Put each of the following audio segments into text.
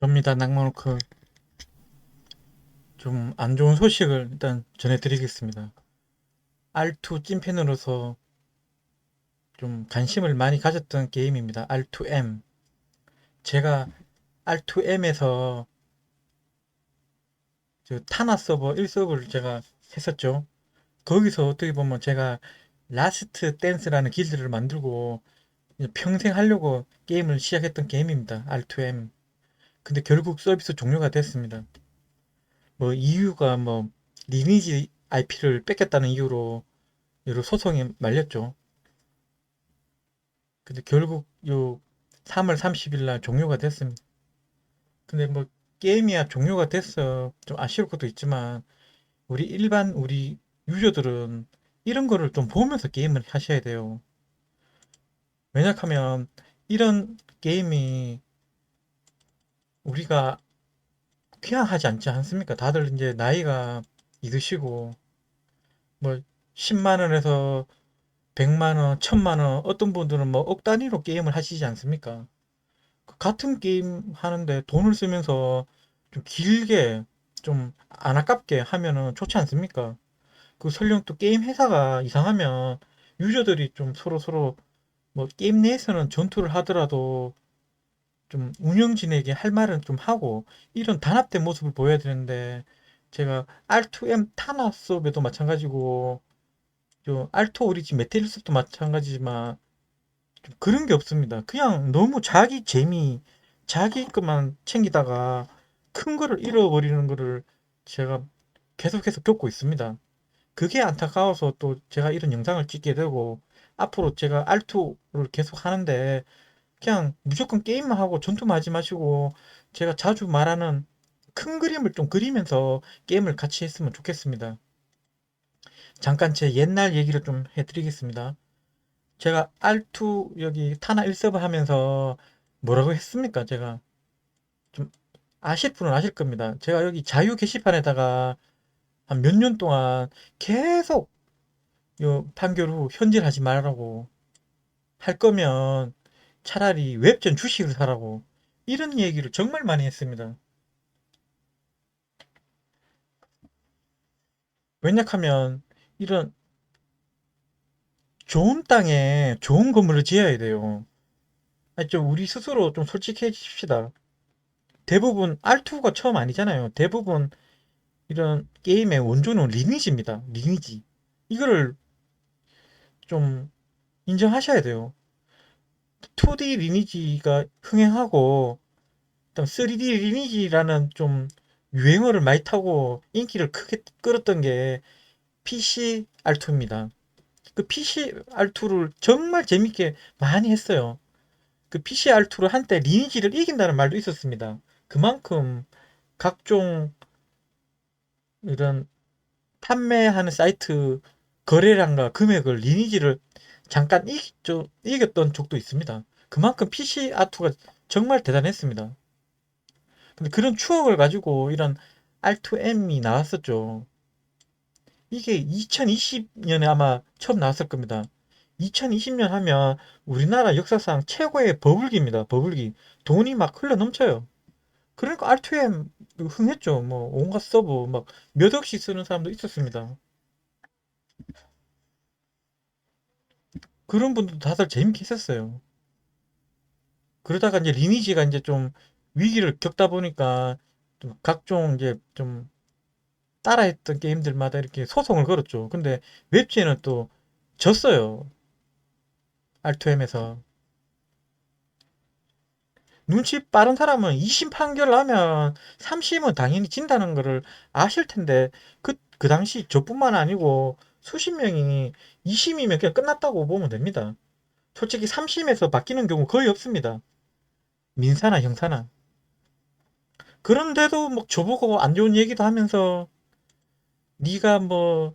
접니다. 낭만호크. 좀 안 좋은 소식을 일단 전해드리겠습니다. R2 찐팬으로서 좀 관심을 많이 가졌던 게임입니다. R2M. 제가 R2M에서 타나 서버 1서버를 제가 했었죠. 거기서 어떻게 보면 제가 라스트 댄스라는 길드를 만들고 평생 하려고 게임을 시작했던 게임입니다. R2M. 근데 결국 서비스 종료가 됐습니다. 뭐 이유가 뭐 리니지 IP를 뺏겼다는 이유로 여러 소송이 말렸죠. 근데 결국 요 3월 30일 날 종료가 됐습니다. 근데 뭐 게임이야 종료가 됐어. 좀 아쉬울 것도 있지만 우리 일반 우리 유저들은 이런 거를 좀 보면서 게임을 하셔야 돼요. 왜냐하면 이런 게임이 우리가 그냥 하지 않지 않습니까? 다들 이제 나이가 있으시고 뭐 10만 원에서 100만 원, 1000만 원, 어떤 분들은 뭐 억 단위로 게임을 하시지 않습니까? 그 같은 게임 하는데 돈을 쓰면서 좀 길게 좀 안 아깝게 하면은 좋지 않습니까? 그 설령 또 게임 회사가 이상하면 유저들이 좀 서로 서로 뭐 게임 내에서는 전투를 하더라도 좀 운영진에게 할 말은 좀 하고 이런 단합된 모습을 보여야 되는데 제가 R2M 타나 수업에도 마찬가지고 저 R2 오리진 메테리스도 마찬가지지만 좀 그런 게 없습니다. 그냥 너무 자기 재미, 자기 것만 챙기다가 큰 거를 잃어버리는 거를 제가 계속해서 겪고 있습니다. 그게 안타까워서 또 제가 이런 영상을 찍게 되고 앞으로 제가 R2를 계속 하는데 그냥 무조건 게임만 하고 전투만 하지 마시고 제가 자주 말하는 큰 그림을 좀 그리면서 게임을 같이 했으면 좋겠습니다. 잠깐 제 옛날 얘기를 좀 해드리겠습니다. 제가 R2 여기 타나 1서버 하면서 뭐라고 했습니까? 제가 좀 아실 분은 아실 겁니다. 제가 여기 자유 게시판에다가 한 몇 년 동안 계속 요 판결 후 현질하지 말라고 할 거면 차라리 웹전 주식을 사라고 이런 얘기를 정말 많이 했습니다. 왜냐하면 이런 좋은 땅에 좋은 건물을 지어야 돼요. 좀 우리 스스로 좀 솔직해집시다. 대부분 R2가 처음 아니잖아요. 대부분 이런 게임의 원조는 리니지입니다. 리니지. 이거를 좀 인정하셔야 돼요. 2D 리니지가 흥행하고 3D 리니지라는 좀 유행어를 많이 타고 인기를 크게 끌었던 게 PC R2입니다. 그 PC R2를 정말 재밌게 많이 했어요. 그 PC R2를 한때 리니지를 이긴다는 말도 있었습니다. 그만큼 각종 이런 판매하는 사이트 거래량과 금액을 리니지를 잠깐 이겼, 이겼던 적도 있습니다. 그만큼 PC R2가 정말 대단했습니다. 근데 그런 추억을 가지고 이런 R2M이 나왔었죠. 이게 2020년에 아마 처음 나왔을 겁니다. 2020년 하면 우리나라 역사상 최고의 버블기입니다. 버블기. 돈이 막 흘러 넘쳐요. 그러니까 R2M 흥했죠. 뭐 온갖 서버 막몇 억씩 쓰는 사람도 있었습니다. 그런 분들도 다들 재밌게 했었어요. 그러다가 이제 리니지가 이제 좀 위기를 겪다 보니까 좀 각종 이제 좀 따라했던 게임들마다 이렇게 소송을 걸었죠. 근데 웹지에는 또 졌어요. R2M에서. 눈치 빠른 사람은 2심 판결을 하면 3심은 당연히 진다는 거를 아실 텐데 그, 그 당시 저뿐만 아니고 수십 명이 2심이면 그냥 끝났다고 보면 됩니다. 솔직히 3심에서 바뀌는 경우 거의 없습니다. 민사나 형사나. 그런데도 뭐 저보고 안 좋은 얘기도 하면서 네가 뭐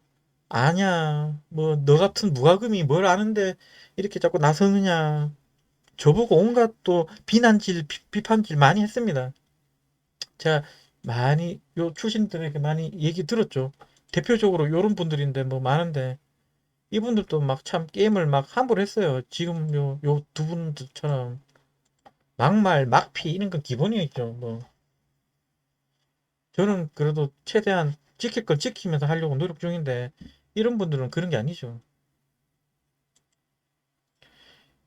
아냐 뭐 너 같은 무과금이 뭘 아는데 이렇게 자꾸 나서느냐 저보고 온갖 또 비난질 비, 비판질 많이 했습니다. 제가 많이 요 출신들에게 많이 얘기 들었죠. 대표적으로 요런 분들인데 뭐 많은데 이분들도 막 참 게임을 막 함부로 했어요. 지금 요 요 두 분들처럼 막말 막피 이런 건 기본이었죠. 뭐 저는 그래도 최대한 지킬 걸 지키면서 하려고 노력 중인데 이런 분들은 그런 게 아니죠.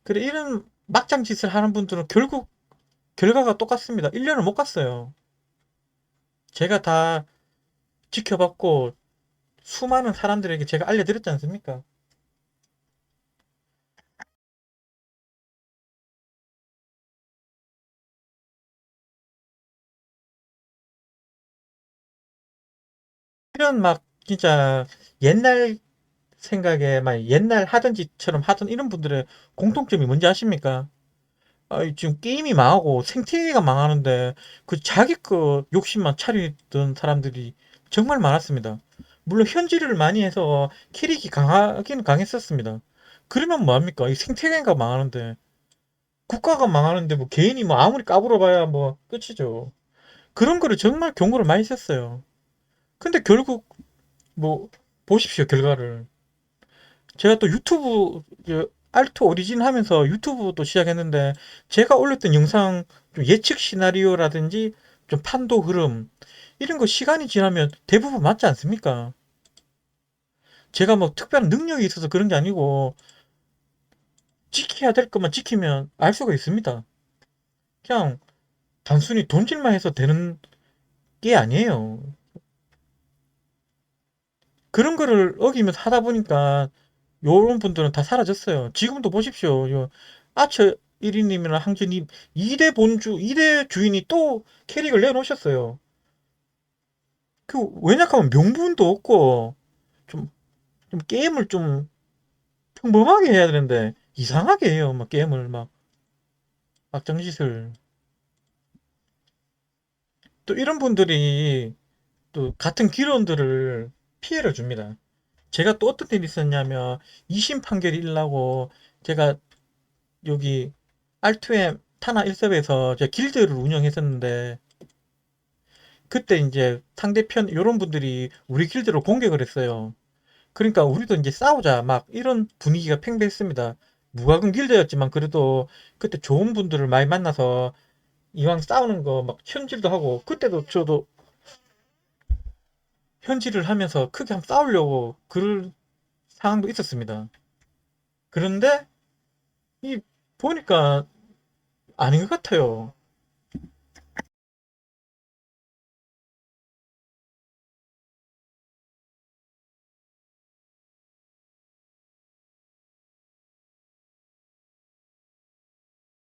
그래 이런 막장 짓을 하는 분들은 결국 결과가 똑같습니다. 1년을 못 갔어요. 제가 다 지켜봤고 수많은 사람들에게 제가 알려드렸지 않습니까? 이런 막 진짜 옛날 생각에 막 옛날 하던 짓처럼 하던 이런 분들의 공통점이 뭔지 아십니까? 아, 지금 게임이 망하고 생태계가 망하는데 그 자기 거 욕심만 차리던 사람들이 정말 많았습니다. 물론 현질을 많이 해서 캐릭이 강하긴 강했었습니다. 그러면 뭐합니까? 이 생태계가 망하는데 국가가 망하는데 뭐 개인이 뭐 아무리 까불어봐야 뭐 끝이죠. 그런 거를 정말 경고를 많이 썼어요. 근데 결국 뭐 보십시오 결과를. 제가 또 유튜브 그 알트 오리진 하면서 유튜브도 시작했는데 제가 올렸던 영상 좀 예측 시나리오라든지 좀 판도 흐름 이런 거 시간이 지나면 대부분 맞지 않습니까? 제가 뭐 특별한 능력이 있어서 그런 게 아니고 지켜야 될 것만 지키면 알 수가 있습니다. 그냥 단순히 돈질만 해서 되는 게 아니에요. 그런 거를 어기면서 하다 보니까 요런 분들은 다 사라졌어요. 지금도 보십시오. 요 아처 1위님이나 항주님 2대 본주, 2대 주인이 또 캐릭을 내놓으셨어요. 그 왜냐하면 명분도 없고 좀, 좀 게임을 좀 평범하게 해야 되는데 이상하게 해요. 막 게임을 막 막장짓을 또 이런 분들이 또 같은 기론들을 피해를 줍니다. 제가 또 어떤 일이 있었냐면 2심 판결이 일라고 제가 여기 알투엠 타나 1섭에서 제가 길드를 운영했었는데 그때 이제 상대편 이런 분들이 우리 길드를 공격을 했어요. 그러니까 우리도 이제 싸우자 막 이런 분위기가 팽배했습니다. 무과금 길드였지만 그래도 그때 좋은 분들을 많이 만나서 이왕 싸우는 거 막 현질도 하고 그때도 저도 현질을 하면서 크게 한번 싸우려고 그럴 상황도 있었습니다. 그런데 이 보니까 아닌 것 같아요.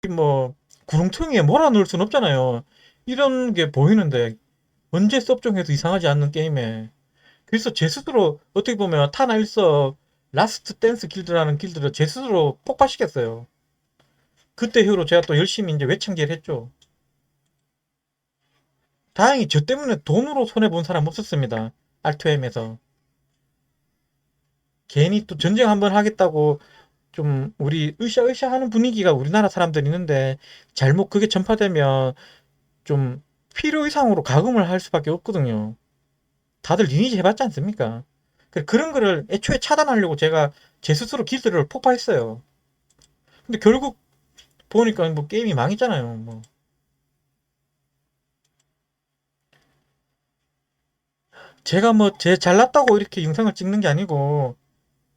뭐 구렁텅이에 몰아넣을 순 없잖아요. 이런 게 보이는데 언제 섭정해도 이상하지 않는 게임에 그래서 제 스스로 어떻게 보면 타나 일서 라스트 댄스 길드라는 길드를 제 스스로 폭파시켰어요. 그때 이후로 제가 또 열심히 이제 외창기를 했죠. 다행히 저 때문에 돈으로 손해본 사람 없었습니다. R2M에서. 괜히 또 전쟁 한번 하겠다고 좀 우리 으쌰으쌰 하는 분위기가 우리나라 사람들 있는데 잘못 그게 전파되면 좀 필요 이상으로 가금을 할 수밖에 없거든요. 다들 리니지 해봤지 않습니까? 그- 그런 거를 애초에 차단하려고 제가 제 스스로 기술을 폭파했어요. 근데 결국 보니까 뭐 게임이 망했잖아요. 뭐. 제가 뭐 제 잘났다고 이렇게 영상을 찍는 게 아니고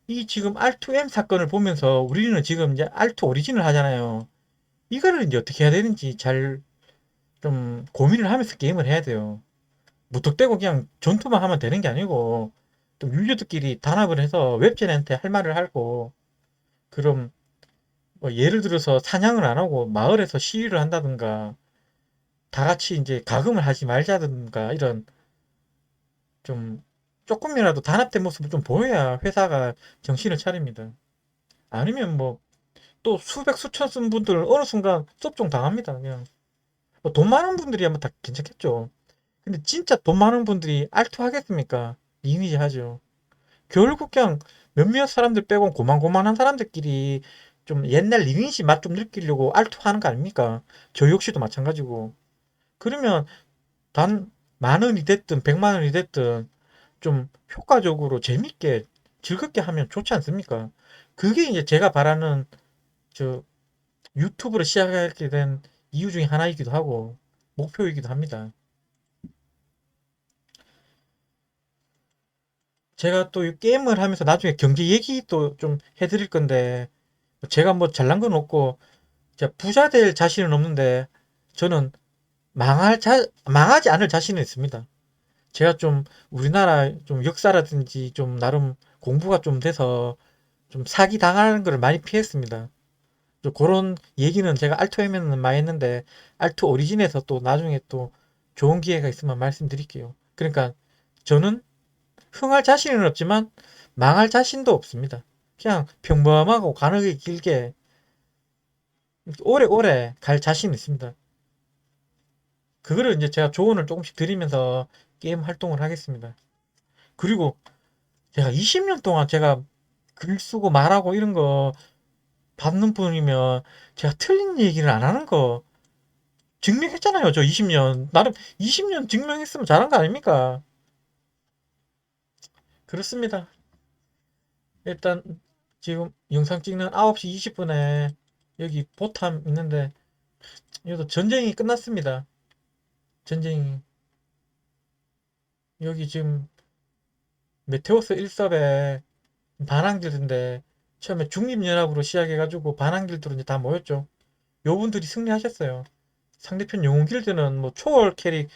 이 지금 R2M 사건을 보면서 우리는 지금 이제 R2 오리진을 하잖아요. 이거를 이제 어떻게 해야 되는지 잘 좀 고민을 하면서 게임을 해야 돼요. 무턱대고 그냥 전투만 하면 되는 게 아니고 좀 유저들끼리 단합을 해서 웹진한테 할 말을 하고 그럼 뭐 예를 들어서 사냥을 안 하고 마을에서 시위를 한다든가 다 같이 이제 가금을 하지 말자든가 이런 좀 조금이라도 단합된 모습을 좀 보여야 회사가 정신을 차립니다. 아니면 뭐 또 수백 수천 쓴 분들 어느 순간 섭종 당합니다. 그냥 뭐 돈 많은 분들이 하면 다 괜찮겠죠. 근데 진짜 돈 많은 분들이 알투하겠습니까? 리니지 하죠. 결국 그냥 몇몇 사람들 빼고 고만고만한 사람들끼리 좀 옛날 리니지 맛 좀 느끼려고 알투하는 거 아닙니까? 저 역시도 마찬가지고. 그러면 단 만 원이 됐든 백만 원이 됐든 좀 효과적으로 재밌게 즐겁게 하면 좋지 않습니까? 그게 이제 제가 바라는 저 유튜브를 시작하게 된 이유 중에 하나이기도 하고 목표이기도 합니다. 제가 또 게임을 하면서 나중에 경제 얘기 또 좀 해드릴 건데 제가 뭐 잘난 건 없고 부자 될 자신은 없는데 저는 망할 자, 망하지 않을 자신은 있습니다. 제가 좀 우리나라 좀 역사라든지 좀 나름 공부가 좀 돼서 좀 사기 당하는 걸 많이 피했습니다. 좀 그런 얘기는 제가 알토에는 많이 했는데 알토 오리진에서 또 나중에 또 좋은 기회가 있으면 말씀드릴게요. 그러니까 저는 흥할 자신은 없지만 망할 자신도 없습니다. 그냥 평범하고 가능하게 길게 오래오래 갈 자신 있습니다. 그거를 이제 제가 조언을 조금씩 드리면서 게임 활동을 하겠습니다. 그리고 제가 20년 동안 제가 글 쓰고 말하고 이런 거 받는 분이면 제가 틀린 얘기를 안 하는 거 증명했잖아요. 저 20년. 나름 20년 증명했으면 잘한 거 아닙니까? 그렇습니다. 일단 지금 영상 찍는 9시 20분에 여기 보탐 있는데 여기도 전쟁이 끝났습니다. 전쟁이 여기 지금 메테오스 1섭에 반항길드인데 처음에 중립연합으로 시작해가지고 반항길드로 이제 다 모였죠. 요분들이 승리하셨어요. 상대편 영웅길드는 뭐 초월 캐릭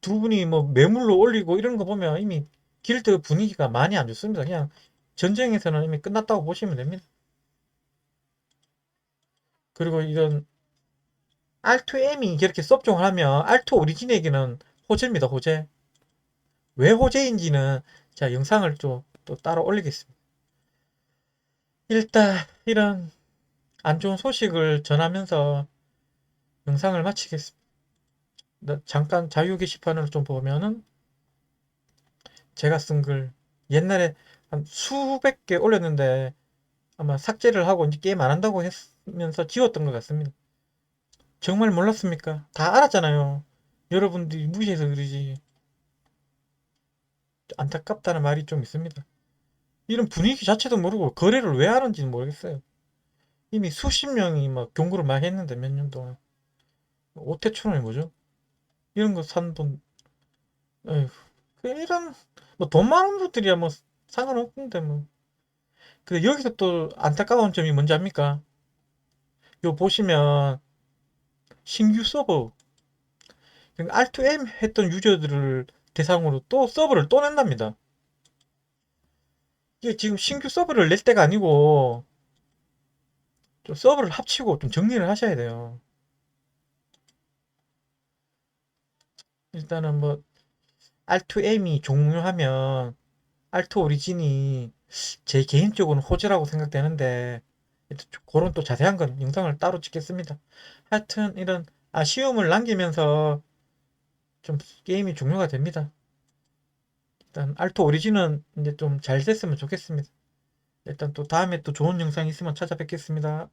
두 분이 뭐 매물로 올리고 이런 거 보면 이미 길드 분위기가 많이 안 좋습니다. 그냥 전쟁에서는 이미 끝났다고 보시면 됩니다. 그리고 이런 R2M이 이렇게 섭종을 하면 R2 오리진에게는 호재입니다. 호재. 왜 호재인지는 제가 영상을 또, 또 따로 올리겠습니다. 일단 이런 안 좋은 소식을 전하면서 영상을 마치겠습니다. 나- 잠깐 자유 게시판을 좀 보면은 제가 쓴 글 옛날에 한 수백 개 올렸는데 아마 삭제를 하고 이제 게임 안 한다고 했으면서 지웠던 것 같습니다. 정말 몰랐습니까? 다 알았잖아요. 여러분들이 무시해서 그러지. 안타깝다는 말이 좀 있습니다. 이런 분위기 자체도 모르고 거래를 왜 하는지는 모르겠어요. 이미 수십 명이 막 경고를 많이 했는데 몇 년 동안. 오태천 원이 뭐죠? 이런 거 산 돈, 에휴, 그 이런, 뭐 돈 많은 분들이야 뭐 상관없는데 뭐. 근데 여기서 또 안타까운 점이 뭔지 압니까? 요 보시면 신규 서버 그러니까 R2M 했던 유저들을 대상으로 또 서버를 또 낸답니다. 이게 지금 신규 서버를 낼 때가 아니고 좀 서버를 합치고 좀 정리를 하셔야 돼요. 일단은 뭐 R2M이 종료하면 R2 오리진이 제 개인적으로는 호재라고 생각되는데 그런 또 자세한 건 영상을 따로 찍겠습니다. 하여튼 이런 아쉬움을 남기면서 좀 게임이 종료가 됩니다. 일단 알토 오리진은 이제 좀 잘 됐으면 좋겠습니다. 일단 또 다음에 또 좋은 영상 있으면 찾아뵙겠습니다.